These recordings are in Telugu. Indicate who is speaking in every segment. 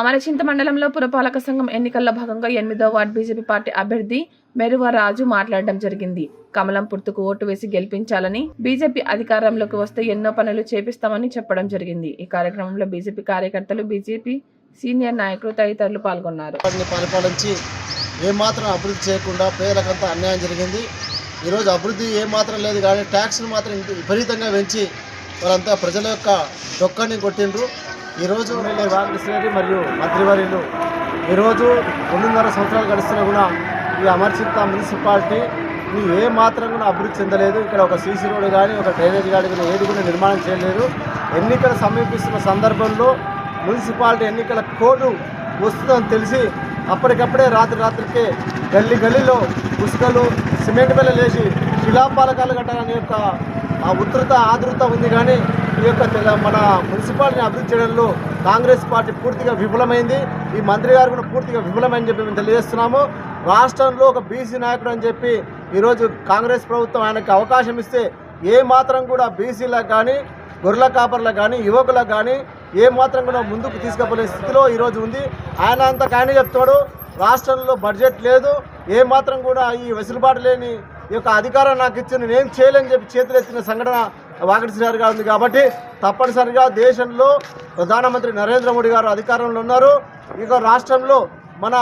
Speaker 1: అమరచింత మండలంలో పురపాలక సంఘం ఎన్నికల్లో భాగంగా ఎనిమిదో వార్డు బీజేపీ పార్టీ అభ్యర్థి మెరువ రాజు మాట్లాడడం జరిగింది. కమలం పుర్తుకు ఓటు వేసి గెలిపించాలని బీజేపీ అధికారంలోకి వస్తే ఎన్నో పనులు చేపిస్తామని చెప్పడం జరిగింది. ఈ కార్యక్రమంలో బీజేపీ కార్యకర్తలు బీజేపీ సీనియర్ నాయకులు తదితరులు పాల్గొన్నారు.
Speaker 2: పరిపాలించి ఏమాత్రం అభివృద్ధి చేయకుండా పేదలకంతా అన్యాయం జరిగింది. ఈరోజు అభివృద్ధి ఏమాత్రం లేదు కానీ ట్యాక్స్ని మాత్రం విపరీతంగా పెంచి వాళ్ళంతా ప్రజల యొక్క డొక్కని కొట్టిండ్రు. ఈరోజు ఎమ్మెల్యే వాకృష్ణరెడ్డి మరియు మంత్రివర్యులు. ఈరోజు రెండున్నర సంవత్సరాలు గడుస్తున్నా కూడా ఈ అమర్చింత మున్సిపాలిటీ ఏ మాత్రం కూడా అభివృద్ధి చెందలేదు. ఇక్కడ ఒక సీసీ రోడ్డు కానీ ఒక డ్రైనేజ్ కానీ ఏది కూడా నిర్మాణం చేయలేదు. ఎన్నికలు సమీపిస్తున్న సందర్భంలో మున్సిపాలిటీ ఎన్నికల కోడ్ వస్తుందని తెలిసి అప్పటికప్పుడే రాత్రి రాత్రికే గల్లీ గల్లీలో ఇసుకలు సిమెంట్ బిల్లలు వేసి శిలాపాలకాలు కట్టాలనే యొక్క ఆ ఉధృత ఆదృత ఉంది కానీ ఈ యొక్క మన మున్సిపాలిటీని అభివృద్ధి చేయడంలో కాంగ్రెస్ పార్టీ పూర్తిగా విఫలమైంది. ఈ మంత్రి గారు కూడా పూర్తిగా విఫలమని చెప్పి మేము తెలియజేస్తున్నాము. రాష్ట్రంలో ఒక బీసీ నాయకుడు అని చెప్పి ఈరోజు కాంగ్రెస్ ప్రభుత్వం ఆయనకు అవకాశం ఇస్తే ఏ మాత్రం కూడా బీసీలకు కానీ గొర్రెల కాపర్లకు కానీ యువకులకు కానీ ఏ మాత్రం కూడా ముందుకు తీసుకుపోలే స్థితిలో ఈరోజు ఉంది. ఆయన అంతా కానీ చెప్తాడు రాష్ట్రంలో బడ్జెట్ లేదు. ఏ మాత్రం కూడా ఈ వెసులుబాటు లేని ఈ యొక్క అధికారం నాకు ఇచ్చి నేనేం చేయలేని చెప్పి చేతులెత్తిన సంఘటన వాకటి శ్రీ ఉంది కాబట్టి తప్పనిసరిగా దేశంలో ప్రధానమంత్రి నరేంద్ర మోడీ గారు అధికారంలో ఉన్నారు. ఇక రాష్ట్రంలో మన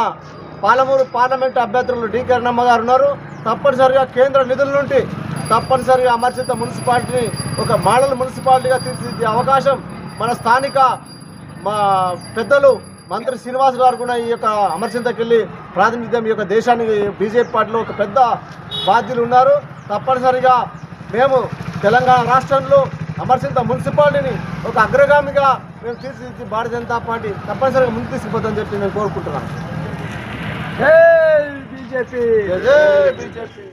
Speaker 2: పాలమూరు పార్లమెంట్ అభ్యర్థులు డి కరణమ్మ గారు ఉన్నారు. తప్పనిసరిగా కేంద్ర నిధుల నుండి తప్పనిసరిగా అమర్చిత మున్సిపాలిటీని ఒక మోడల్ మున్సిపాలిటీగా తీర్చిదిద్దే అవకాశం మన స్థానిక మా పెద్దలు మంత్రి శ్రీనివాస్ గారు కూడా ఈ యొక్క అమర్చింతకెళ్ళి ప్రాతినిధ్యం ఈ యొక్క దేశానికి బీజేపీ పార్టీలో ఒక పెద్ద బాధ్యులు ఉన్నారు. తప్పనిసరిగా మేము తెలంగాణ రాష్ట్రంలో అమర్చింత మున్సిపాలిటీని ఒక అగ్రగామిగా మేము తీర్చిదిద్ది భారతీయ జనతా పార్టీ తప్పనిసరిగా ముందు తీసుకుపోతుందని చెప్పి నేను కోరుకుంటున్నాను.
Speaker 3: బీజేపీ!
Speaker 2: బీజేపీ!